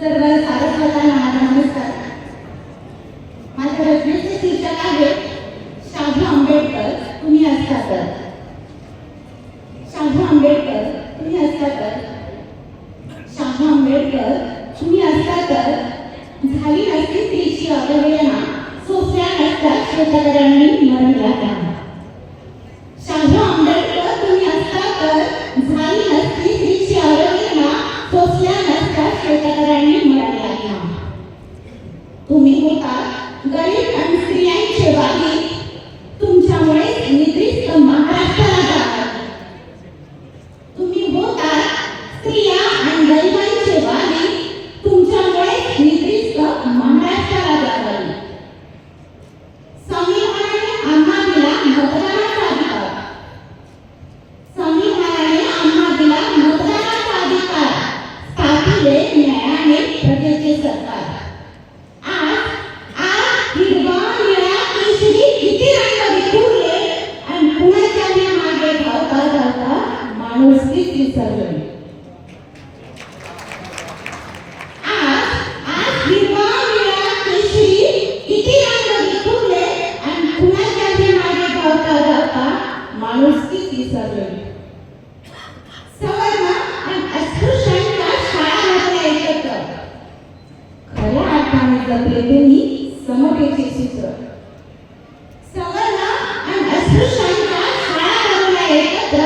सर्व सारस्वतांना माझा नमस्कार. माझ्या रचनेचे शीर्षक आहे शाहू आंबेडकर तुम्ही असता तर शाहू आंबेडकर तुम्ही असता तर शाहू आंबेडकर तुम्ही असता तर झाली नसती स्त्रीची अवहेलना सोप्या नसतात शेतकऱ्यांनी मरण घातला तुम्ही होता गरीब आणि स्त्रियांचे वादी तुमच्यामुळे निधी महाराष्ट्राला धावता धावता माणुसकीच विसरली सवर्ण आणि अस्पृश्यांच्या शाळा एकत्र खऱ्या अर्थाने जपले तुम्ही समतेचे सूत्र सवर्ण आणि अस्पृश्यांच्या शाळा एकत्र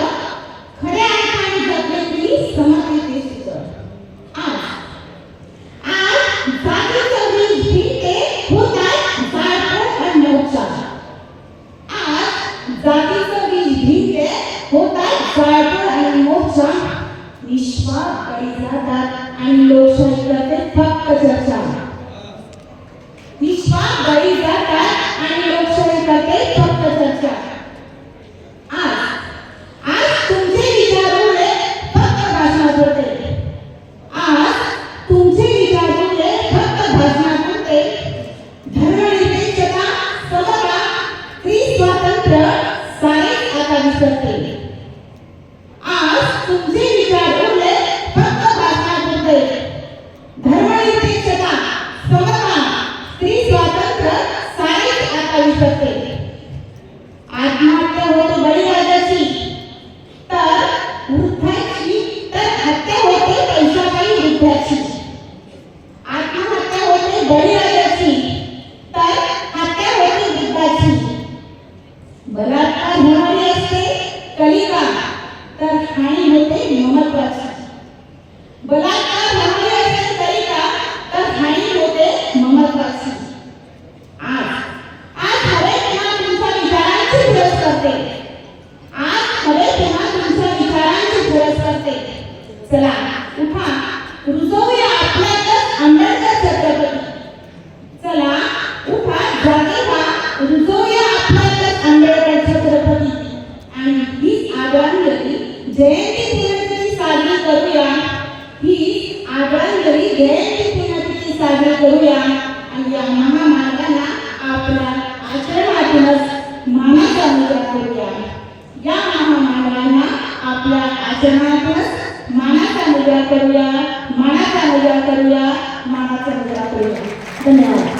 जातीचं वीज भिडते होतात जाळपोळ आणि मोर्चा. निष्पाप बळी जातात आणि लोकशाही करते फक्त चर्चा. निष्पाप बळी जातात आणि लोकशाही करते फक्त चर्चा. आज आज तुमचे विचार फक्त फक्त होते. आज तुमचे विचार उरले फक्त भाषणापुरते धर्मनिरपेक्षता समता स्त्री स्वातंत्र्य सारे विसरते आज तुमचे बलात्कार होणारी असते कलिका तर हानी होते महत्वाची. आज आज हवे तेव्हा तुमच्या विचारांची पुरस करते आज हवे तेव्हा तुमच्या विचारांची करते चला उठा रुजवूया आपल्यातच आंबेडकर छत्रपती चला उठा जागे व्हा रुजवूया आपल्यातच आंबेडकर छत्रपती आणि ही आदरांजली जयंती पुण्यतिथी साजरी करूया. ही आदरांजली जयंती पुण्यतिथी साजरा करूया आणि या महामार्गाला आपल्या आचरणातूनच मानाचा मुद्रा करूया. या महामार्गांना आपल्या आचरणातूनच मानाचा मुद्रा करूया मानाचा मुद्रा करूया मानाचा मुद्रा करूया. धन्यवाद.